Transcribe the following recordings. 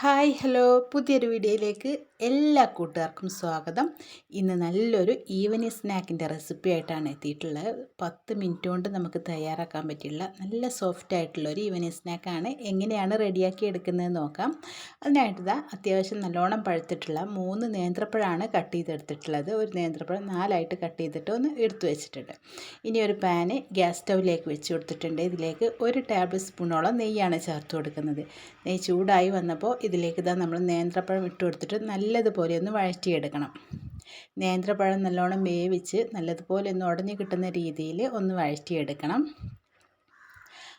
Hi hello. പുതിയൊരു വീഡിയോയിലേക്ക് എല്ലാ കൂട്ടുകാർക്കും സ്വാഗതം. ഇന്ന് നല്ലൊരു ഈവനിങ് സ്നാക്കിന്റെ റെസിപ്പി ആയിട്ടാണ് എത്തിയിട്ടുള്ളത്. പത്ത് മിനിറ്റ് കൊണ്ട് നമുക്ക് തയ്യാറാക്കാൻ പറ്റിയുള്ള നല്ല സോഫ്റ്റ് ആയിട്ടുള്ള ഒരു ഈവനിങ് സ്നാക്കാണ് എങ്ങനെയാണ് റെഡിയാക്കി എടുക്കുന്നത് നോക്കാം. അതിനായിട്ട് അത്യാവശ്യം നല്ലോണം പഴുത്തിട്ടുള്ള മൂന്ന് നേന്ത്രപ്പഴമാണ് കട്ട് ചെയ്തെടുത്തിട്ടുള്ളത്. ഒരു നേന്ത്രപ്പഴം നാലായിട്ട് കട്ട് ചെയ്തിട്ട് ഒന്ന് എടുത്തു വെച്ചിട്ടുണ്ട്. ഇനി ഒരു പാന് ഗ്യാസ് സ്റ്റൗവിലേക്ക് വെച്ച് കൊടുത്തിട്ടുണ്ട്. ഇതിലേക്ക് ഒരു ടേബിൾ സ്പൂണോളം നെയ്യാണ് ചേർത്ത് കൊടുക്കുന്നത്. നെയ്യ് ചൂടായി വന്നപ്പോൾ ഇതിലേക്ക് ഇതാ നമ്മൾ നേന്ത്രപ്പഴം ഇട്ട് കൊടുത്തിട്ട് നല്ലതുപോലെ ഒന്ന് വഴറ്റിയെടുക്കണം. നേന്ത്രപ്പഴം നല്ലോണം വേവിച്ച് നല്ലതുപോലെ ഒന്ന് ഉടഞ്ഞു കിട്ടുന്ന രീതിയിൽ ഒന്ന് വഴറ്റിയെടുക്കണം.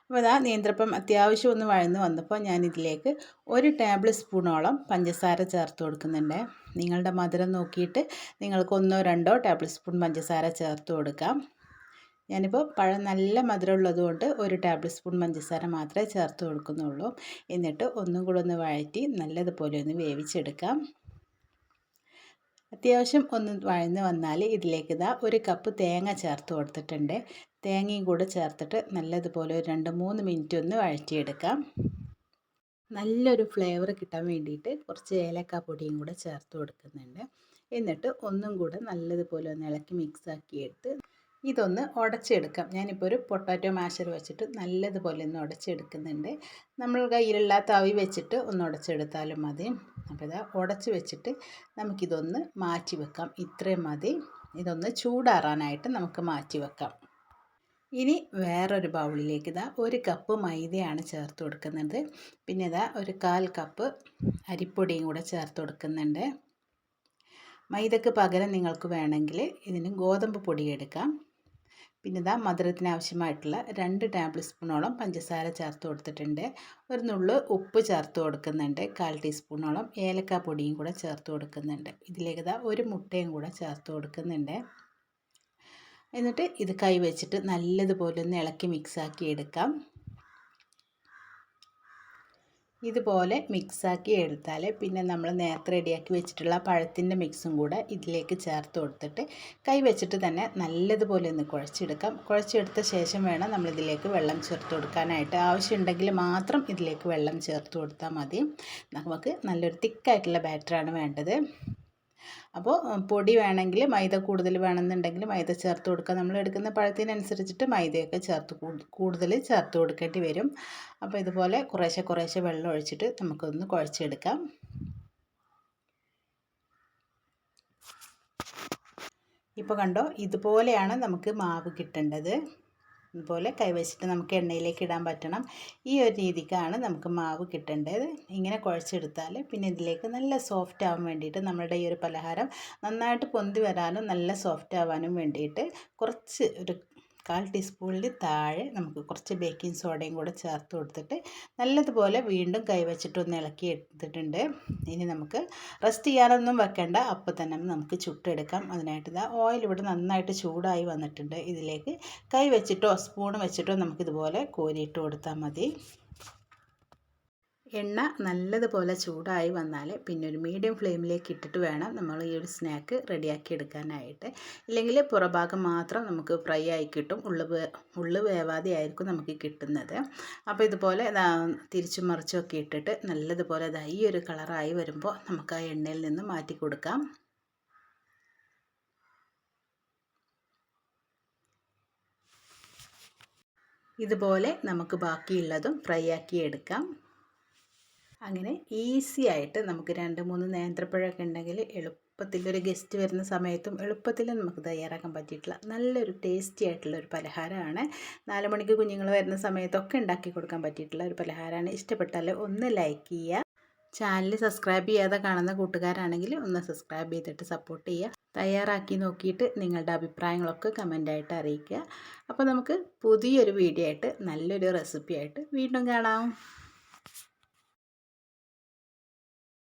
അപ്പോൾ ഇതാ നേന്ത്രപ്പം അത്യാവശ്യം ഒന്ന് വഴന്ന് വന്നപ്പോൾ ഞാനിതിലേക്ക് ഒരു ടേബിൾ സ്പൂണോളം പഞ്ചസാര ചേർത്ത് കൊടുക്കുന്നുണ്ട്. നിങ്ങളുടെ മധുരം നോക്കിയിട്ട് നിങ്ങൾക്ക് ഒന്നോ രണ്ടോ ടേബിൾ സ്പൂൺ പഞ്ചസാര ചേർത്ത് കൊടുക്കാം. ഞാനിപ്പോൾ പഴം നല്ല മധുരം ഉള്ളതുകൊണ്ട് ഒരു ടേബിൾ സ്പൂൺ പഞ്ചസാര മാത്രമേ ചേർത്ത് കൊടുക്കുന്നുള്ളൂ. എന്നിട്ട് ഒന്നും കൂടെ ഒന്ന് വഴറ്റി നല്ലതുപോലെ ഒന്ന് വേവിച്ചെടുക്കാം. അത്യാവശ്യം ഒന്ന് വഴന്ന് വന്നാൽ ഇതിലേക്ക് ഇതാ ഒരു കപ്പ് തേങ്ങ ചേർത്ത് കൊടുത്തിട്ടുണ്ട്. തേങ്ങയും കൂടെ ചേർത്തിട്ട് നല്ലതുപോലെ ഒരു രണ്ട് മൂന്ന് മിനിറ്റ് ഒന്ന് വഴറ്റിയെടുക്കാം. നല്ലൊരു ഫ്ലേവർ കിട്ടാൻ വേണ്ടിയിട്ട് കുറച്ച് ഏലക്ക പൊടിയും കൂടെ ചേർത്ത് കൊടുക്കുന്നുണ്ട്. എന്നിട്ട് ഒന്നും കൂടെ നല്ലതുപോലെ ഒന്ന് ഇളക്കി മിക്സ് ആക്കി എടുത്ത് ഇതൊന്ന് ഉടച്ചെടുക്കാം. ഞാനിപ്പോൾ ഒരു പൊട്ടാറ്റോ മാഷർ വെച്ചിട്ട് നല്ലതുപോലെ ഒന്ന് ഉടച്ചെടുക്കുന്നുണ്ട്. നമ്മൾ കയ്യിലുള്ള തവി വെച്ചിട്ട് ഒന്ന് ഉടച്ചെടുത്താലും മതി. അപ്പോൾ ഇതാ ഉടച്ച് വെച്ചിട്ട് നമുക്കിതൊന്ന് മാറ്റി വെക്കാം. ഇത്രയും മതി. ഇതൊന്ന് ചൂടാറാനായിട്ട് നമുക്ക് മാറ്റി വെക്കാം. ഇനി വേറൊരു ബൗളിലേക്ക് ഇതാ ഒരു കപ്പ് മൈദയാണ് ചേർത്ത് കൊടുക്കുന്നത്. പിന്നെ ഇതാ ഒരു കാൽ കപ്പ് അരിപ്പൊടിയും കൂടെ ചേർത്ത് കൊടുക്കുന്നുണ്ട്. മൈദക്ക് പകരം നിങ്ങൾക്ക് വേണമെങ്കിൽ ഇതിന് ഗോതമ്പ് പൊടി എടുക്കാം. പിന്നെ ഇതാ മധുരത്തിന് ആവശ്യമായിട്ടുള്ള രണ്ട് ടേബിൾ സ്പൂണോളം പഞ്ചസാര ചേർത്ത് കൊടുത്തിട്ടുണ്ട്. ഒരു നുള്ളു ഉപ്പ് ചേർത്ത് കൊടുക്കുന്നുണ്ട്. കാൽ ടീസ്പൂണോളം ഏലക്ക പൊടിയും കൂടെ ചേർത്ത് കൊടുക്കുന്നുണ്ട്. ഇതിലേക്ക് ഇതാ ഒരു മുട്ടയും കൂടെ ചേർത്ത് കൊടുക്കുന്നുണ്ട്. എന്നിട്ട് ഇത് കൈ വെച്ചിട്ട് നല്ലതുപോലെ ഒന്ന് ഇളക്കി മിക്സാക്കി എടുക്കാം. ഇതുപോലെ മിക്സാക്കി എടുത്താൽ പിന്നെ നമ്മൾ നേരത്തെ റെഡിയാക്കി വെച്ചിട്ടുള്ള പഴത്തിന്റെ മിക്സും കൂടെ ഇതിലേക്ക് ചേർത്ത് കൊടുത്തിട്ട് കൈ വെച്ചിട്ട് തന്നെ നല്ലതുപോലെ ഒന്ന് കുഴച്ചെടുക്കാം. കുഴച്ചെടുത്ത ശേഷം വേണം നമ്മളിതിലേക്ക് വെള്ളം ചേർത്ത് കൊടുക്കാനായിട്ട്. ആവശ്യമുണ്ടെങ്കിൽ മാത്രം ഇതിലേക്ക് വെള്ളം ചേർത്ത് കൊടുത്താൽ മതി. നമുക്ക് നല്ലൊരു തിക്കായിട്ടുള്ള ബാറ്ററാണ് വേണ്ടത്. അപ്പോൾ പൊടി വേണമെങ്കിൽ മൈദ കൂടുതൽ വേണമെന്നുണ്ടെങ്കിൽ മൈദ ചേർത്ത് കൊടുക്കുക. നമ്മൾ എടുക്കുന്ന പഴത്തിനനുസരിച്ചിട്ട് മൈദയൊക്കെ ചേർത്ത് കൂടുതൽ ചേർത്ത് കൊടുക്കേണ്ടി വരും. അപ്പോൾ ഇതുപോലെ കുറേശ്ശെ കുറേശ്ശെ വെള്ളം ഒഴിച്ചിട്ട് നമുക്കൊന്ന് കുഴച്ചെടുക്കാം. ഇപ്പോൾ കണ്ടോ ഇതുപോലെയാണ് നമുക്ക് മാവ് കിട്ടേണ്ടത്. ഇതുപോലെ കൈവച്ചിട്ട് നമുക്ക് എണ്ണയിലേക്ക് ഇടാൻ പറ്റണം. ഈ ഒരു രീതിക്കാണ് നമുക്ക് മാവ് കിട്ടേണ്ടത്. ഇങ്ങനെ കുഴച്ചെടുത്താൽ പിന്നെ ഇതിലേക്ക് നല്ല സോഫ്റ്റ് ആവാൻ വേണ്ടിയിട്ട് നമ്മളുടെ ഈ ഒരു പലഹാരം നന്നായിട്ട് പൊന്തി വരാനും നല്ല സോഫ്റ്റ് ആവാനും വേണ്ടിയിട്ട് കുറച്ച് ഒരു കാൽ ടീസ്പൂണിൽ താഴെ നമുക്ക് കുറച്ച് ബേക്കിംഗ് സോഡയും കൂടെ ചേർത്ത് കൊടുത്തിട്ട് നല്ലതുപോലെ വീണ്ടും കൈവച്ചിട്ടൊന്ന് ഇളക്കി എടുത്തിട്ടുണ്ട്. ഇനി നമുക്ക് റെസ്റ്റ് ചെയ്യാനൊന്നും വെക്കേണ്ട. അപ്പോൾ തന്നെ നമുക്ക് ചുട്ടെടുക്കാം. അതിനായിട്ട് ഇതാ ഓയിൽ ഇവിടെ നന്നായിട്ട് ചൂടായി വന്നിട്ടുണ്ട്. ഇതിലേക്ക് കൈ വെച്ചിട്ടോ സ്പൂൺ വെച്ചിട്ടോ നമുക്കിതുപോലെ കോരിയിട്ട് കൊടുത്താൽ മതി. എണ്ണ നല്ലതുപോലെ ചൂടായി വന്നാൽ പിന്നെ ഒരു മീഡിയം ഫ്ലെയിമിലേക്ക് ഇട്ടിട്ട് വേണം നമ്മൾ ഈ ഒരു സ്നാക്ക് റെഡിയാക്കി എടുക്കാനായിട്ട്. ഇല്ലെങ്കിൽ പുറഭാഗം മാത്രം നമുക്ക് ഫ്രൈ ആയി കിട്ടും. ഉള്ളു ഉള്ളു വേവാതെ ആയിരിക്കും നമുക്ക് കിട്ടുന്നത്. അപ്പോൾ ഇതുപോലെ തിരിച്ചും മറിച്ചൊക്കെ ഇട്ടിട്ട് നല്ലതുപോലെ ഈ ഒരു കളറായി വരുമ്പോൾ നമുക്ക് ആ എണ്ണയിൽ നിന്ന് മാറ്റി കൊടുക്കാം. ഇതുപോലെ നമുക്ക് ബാക്കിയുള്ളതും ഫ്രൈ ആക്കി എടുക്കാം. അങ്ങനെ ഈസി ആയിട്ട് നമുക്ക് രണ്ട് മൂന്ന് നേന്ത്രപ്പഴമൊക്കെ ഉണ്ടെങ്കിൽ എളുപ്പത്തിൽ ഒരു ഗസ്റ്റ് വരുന്ന സമയത്തും എളുപ്പത്തിൽ നമുക്ക് തയ്യാറാക്കാൻ പറ്റിയിട്ടുള്ള നല്ലൊരു ടേസ്റ്റി ആയിട്ടുള്ള ഒരു പലഹാരമാണ്. നാല് മണിക്ക് കുഞ്ഞുങ്ങൾ വരുന്ന സമയത്തൊക്കെ ഉണ്ടാക്കി കൊടുക്കാൻ പറ്റിയിട്ടുള്ള ഒരു പലഹാരമാണ്. ഇഷ്ടപ്പെട്ടാൽ ഒന്ന് ലൈക്ക് ചെയ്യുക. ചാനൽ സബ്സ്ക്രൈബ് ചെയ്യാതെ കാണുന്ന കൂട്ടുകാരാണെങ്കിൽ ഒന്ന് സബ്സ്ക്രൈബ് ചെയ്തിട്ട് സപ്പോർട്ട് ചെയ്യുക. തയ്യാറാക്കി നോക്കിയിട്ട് നിങ്ങളുടെ അഭിപ്രായങ്ങളൊക്കെ കമന്റായിട്ട് അറിയിക്കുക. അപ്പോൾ നമുക്ക് പുതിയൊരു വീഡിയോ ആയിട്ട് നല്ലൊരു റെസിപ്പി ആയിട്ട് വീണ്ടും കാണാം.